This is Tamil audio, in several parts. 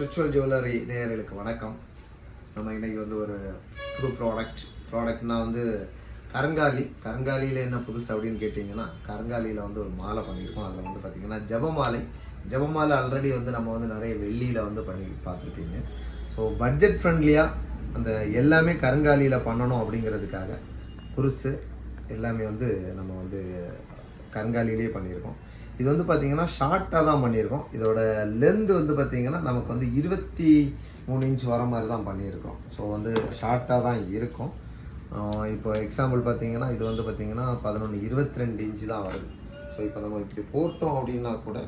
ஸ்பிரிச்சுவல் ஜுவல்லரி நேயர்களுக்கு வணக்கம். நம்ம இன்றைக்கி வந்து ஒரு புது ப்ராடக்ட் ப்ராடக்ட்னா வந்து கருங்காலி. கருங்காலியில் என்ன புதுசு அப்படின்னு கேட்டிங்கன்னா கருங்காலியில் வந்து ஒரு மாலை பண்ணியிருக்கோம். அதில் வந்து பார்த்திங்கன்னா ஜபமாலை. ஜபமாலை ஆல்ரெடி வந்து நம்ம வந்து நிறைய வெள்ளியில் வந்து பண்ணி பார்த்துருப்பீங்க. ஸோ பட்ஜெட் ஃப்ரெண்ட்லியாக அந்த எல்லாமே கருங்காலியில் பண்ணணும் அப்படிங்கிறதுக்காக குருசு எல்லாமே வந்து நம்ம வந்து கருங்காலிலேயே பண்ணியிருக்கோம். இது வந்து பார்த்தீங்கன்னா ஷார்ட்டாக தான் பண்ணியிருக்கோம். இதோட லென்த் வந்து பார்த்தீங்கன்னா நமக்கு வந்து இருபத்தி மூணு இன்ச் வர மாதிரி தான் பண்ணியிருக்கோம். ஸோ வந்து ஷார்ட்டாக தான் இருக்கும். இப்போ எக்ஸாம்பிள் பார்த்தீங்கன்னா இது வந்து பார்த்தீங்கன்னா பதினொன்று இருபத்தி ரெண்டு இன்ச்சு தான் வருது. ஸோ இப்போ நம்ம இப்படி போட்டோம் அப்படின்னா கூட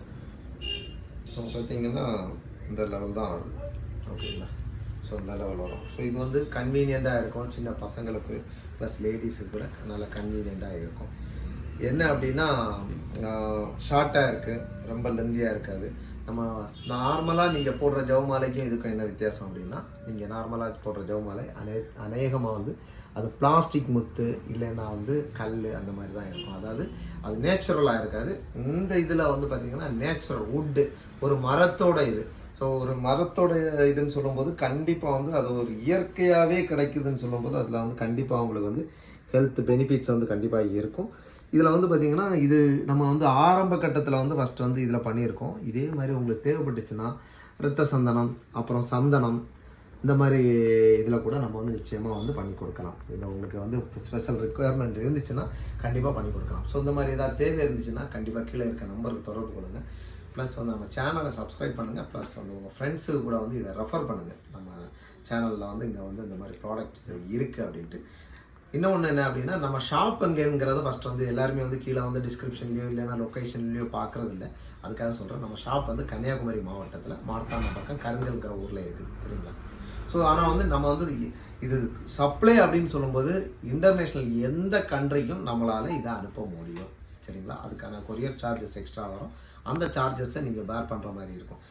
நம்ம பார்த்தீங்கன்னா இந்த லெவல் தான் வருது. ஓகேங்களா ஸோ இந்த லெவல் வரும். ஸோ இது வந்து கன்வீனியண்ட்டாக இருக்கும். சின்ன பசங்களுக்கு ப்ளஸ் லேடிஸுக்கு கூட நல்லா கன்வீனியண்ட்டாக இருக்கும். என்ன அப்படின்னா ஷார்ட்டாக இருக்குது ரொம்ப லெந்தியாக இருக்காது. நம்ம நார்மலாக நீங்கள் போடுற ஜவமாலைக்கும் இதுக்கும் என்ன வித்தியாசம் அப்படின்னா நீங்கள் நார்மலாக போடுற ஜவமாலை அநே அநேகமாக வந்து அது பிளாஸ்டிக் முத்து இல்லைன்னா வந்து கல் அந்த மாதிரி தான் இருக்கும். அதாவது அது நேச்சுரலாக இருக்காது. இந்த இதில் வந்து பார்த்திங்கன்னா நேச்சுரல் வுட்டு ஒரு மரத்தோட இது. ஸோ ஒரு மரத்தோட இதுன்னு சொல்லும்போது கண்டிப்பாக வந்து அது ஒரு இயற்கையாகவே கிடைக்குதுன்னு சொல்லும்போது அதில் வந்து கண்டிப்பாக உங்களுக்கு வந்து ஹெல்த் பெனிஃபிட்ஸ் வந்து கண்டிப்பாக இருக்கும். இதில் வந்து பார்த்திங்கன்னா இது நம்ம வந்து ஆரம்ப கட்டத்தில் வந்து ஃபஸ்ட்டு வந்து இதில் பண்ணியிருக்கோம். இதே மாதிரி உங்களுக்கு தேவைப்பட்டுச்சுன்னா இரத்த சந்தனம் அப்புறம் சந்தனம் இந்த மாதிரி இதில் கூட நம்ம வந்து நிச்சயமாக வந்து பண்ணி கொடுக்கலாம். இதில் உங்களுக்கு வந்து ஸ்பெஷல் ரெக்குயர்மெண்ட் இருந்துச்சுன்னா கண்டிப்பாக பண்ணி கொடுக்கலாம். ஸோ இந்த மாதிரி ஏதாவது தேவை இருந்துச்சுன்னா கண்டிப்பாக கீழே இருக்க நம்பருக்கு தொடர்பு கொடுங்க ப்ளஸ் வந்து நம்ம சேனலை சப்ஸ்கிரைப் பண்ணுங்கள் ப்ளஸ் வந்து உங்கள் ஃப்ரெண்ட்ஸுக்கு கூட வந்து இதை ரெஃபர் பண்ணுங்கள் நம்ம சேனலில் வந்து இங்கே வந்து இந்த மாதிரி ப்ராடக்ட்ஸ் இருக்குது அப்படின்ட்டு. இன்னொன்று என்ன அப்படின்னா நம்ம ஷாப் எங்கேங்கிறத ஃபஸ்ட் வந்து எல்லாருமே வந்து கீழே வந்து டிஸ்கிரிப்ஷன்லையோ இல்லைன்னா லொக்கேஷன்லையோ பார்க்குறது இல்லை அதுக்காக சொல்கிறேன் நம்ம ஷாப் வந்து கன்னியாகுமரி மாவட்டத்தில் மார்த்தாண்ட பக்கம் கருங்கல்கிற ஊரில் இருக்குது சரிங்களா? ஸோ ஆனால் வந்து நம்ம வந்து இது சப்ளை அப்படின்னு சொல்லும்போது இன்டர்நேஷ்னல் எந்த கண்ட்ரிக்கும் நம்மளால் இதை அனுப்ப முடியும். சரிங்களா? அதுக்கான கொரியர் சார்ஜஸ் எக்ஸ்ட்ரா வரும். அந்த சார்ஜஸை நீங்கள் பேர் பண்ணுற மாதிரி இருக்கும்.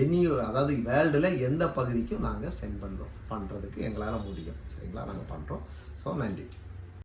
எனி அதாவது வேர்ல்டில் எந்த பகுதிக்கும் நாங்கள் சென்ட் பண்ணுறோம் பண்ணுறதுக்கு எங்களால் முடியும். சரிங்களா? நாங்கள் பண்ணுறோம் ஸோ நன்றி.